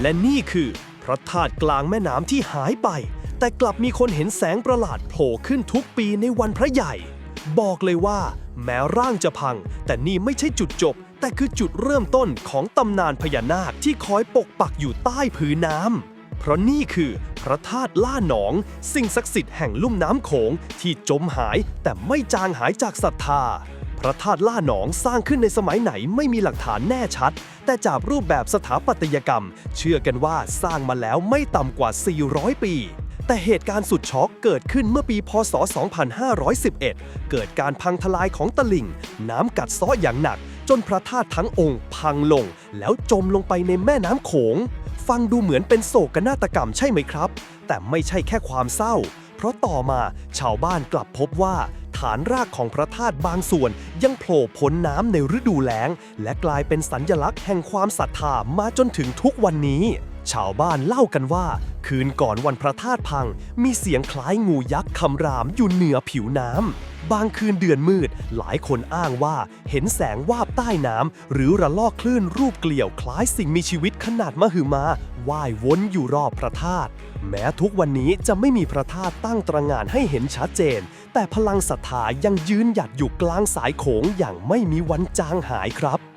และนี่คือพระธาตุกลางแม่น้ำที่หายไป แต่กลับมีคนเห็นแสงประหลาดโผล่ขึ้นทุกปีในวันพระใหญ่ บอกเลยว่า แม้ร่างจะพัง แต่นี่ไม่ใช่จุดจบ แต่คือจุดเริ่มต้นของตำนานพญานาคที่คอยปกปักอยู่ใต้พื้นน้ำเพราะนี่คือพระธาตุล่าหนอง สิ่งศักดิ์สิทธิ์แห่งลุ่มน้ำโขงที่จมหายแต่ไม่จางหายจากศรัทธา พระธาตุล่าหนองสร้างขึ้นในสมัยไหนไม่มีหลักฐานแน่ชัด แต่จากรูปแบบสถาปัตยกรรม เชื่อกันว่าสร้างมาแล้วไม่ต่ำกว่า 400 ปี แต่เหตุการณ์สุดช็อกเกิดขึ้นเมื่อปี พศ 2511 เกิดการพังทลายของตลิ่ง น้ำกัดเซาะอย่างหนัก จนพระธาตุทั้งองค์พังลง แล้วจมลงไปในแม่น้ำโขง ฟังดูเหมือนเป็นโศกนาฏกรรมใช่ไหมครับ แต่ไม่ใช่แค่ความเศร้า เพราะต่อมาชาวบ้านกลับพบว่า ฐานรากของพระธาตุบางส่วน ยังโผล่พ้นน้ำในฤดูแล้ง และกลายเป็นสัญญลักษณ์แห่งความศรัทธามาจนถึงทุกวันนี้ ชาวบ้านเล่ากันว่า คืนก่อนวันพระธาตุพัง มีเสียงคล้ายงูยักษ์คำรามอยู่เหนือผิวน้ำบางคืนเดือนมืด หลายคนอ้างว่าเห็นแสงวาบใต้น้ำหรือระลอกคลื่นรูปเกลี่ยวคล้ายสิ่งมีชีวิตขนาดมหึมาว่ายวนอยู่รอบพระธาตุแม้ทุกวันนี้จะไม่มีพระธาตุตั้งตระหง่านให้เห็นชัดเจน แต่พลังศรัทธายังยืนหยัดอยู่กลางสายโขงอย่างไม่มีวันจางหายครับ